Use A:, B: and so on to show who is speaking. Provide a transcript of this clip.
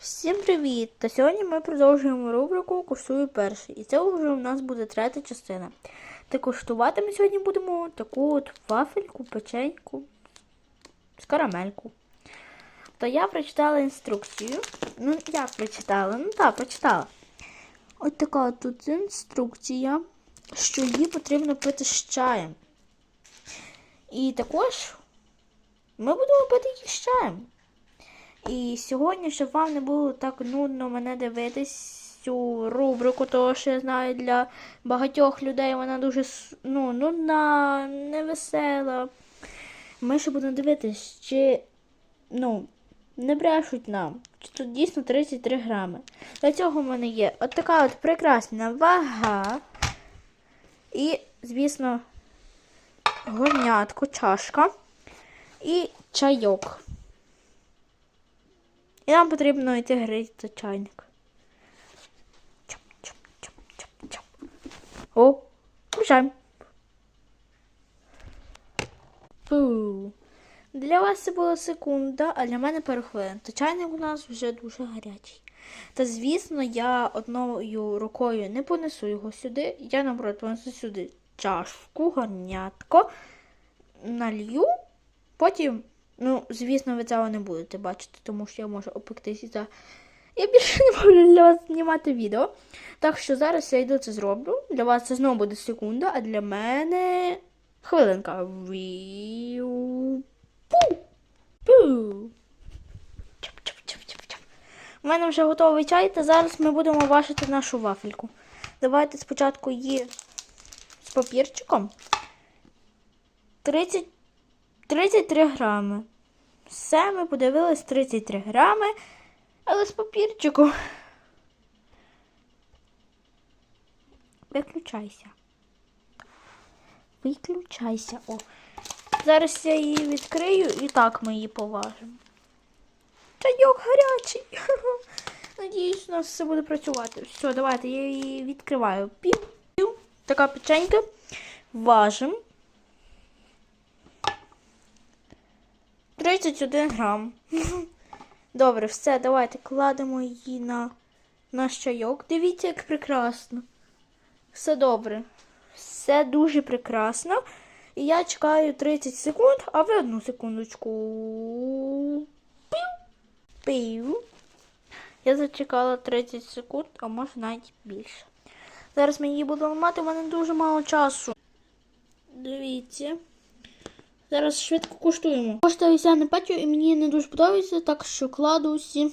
A: Всім привіт! Та сьогодні ми продовжуємо рубрику Куштую перший. І це вже у нас буде третя частина. Та куштувати ми сьогодні будемо таку от вафельку, печеньку з карамельку. Та я прочитала інструкцію. Ну, як прочитала? Ну так, прочитала. От така от тут інструкція, що її потрібно пити з чаєм. І також ми будемо пити її з чаєм. І сьогодні, щоб вам не було так нудно мене дивитись цю рубрику, тому що я знаю, для багатьох людей вона дуже ну, нудна, невесела. Ми ще будемо дивитись, чи ну, не брешуть нам, чи тут дійсно 33 грами. Для цього в мене є от така от прекрасна вага. І, звісно, горнятко, чашка і чайок. І нам потрібно йти грити чайник. Чоп, чоп, чоп, чоп, чоп. О, включаємо. Пу. Для вас це була секунда, а для мене пару хвилин. То чайник у нас вже дуже гарячий. Та звісно, я одною рукою не понесу його сюди. Я, наоборот, понесу сюди чашку, горнятко, налью, потім Ну, звісно, ви цього не будете бачити, тому що я можу опектись і за. Я більше не можу для вас знімати відео. Так що зараз я йду це зроблю. Для вас це знову буде секунда, а для мене хвилинка. Віу. Пу. Пу. У мене вже готовий чай, та зараз ми будемо важити нашу вафельку. Давайте спочатку її з папірчиком. 30 33 грами. Все, ми подивились 33 грами, але з папірчику. Виключайся. Виключайся. О. Зараз я її відкрию і так ми її поважимо. Чайок гарячий. Надіюсь, у нас все буде працювати. Все, давайте я її відкриваю. Пів. Пів. Така печенька. Важимо. 31 грам. Добре, все, давайте кладемо її на наш чайок. Дивіться, як прекрасно. Все добре. Все дуже прекрасно. І я чекаю 30 секунд, а ви одну секундочку. Пів. Пів. Я зачекала 30 секунд, а може навіть більше. Зараз ми її будемо мати, у мене дуже мало часу. Дивіться. Зараз швидко куштуємо. Коштує на печу і мені не дуже подобається, так що кладу 7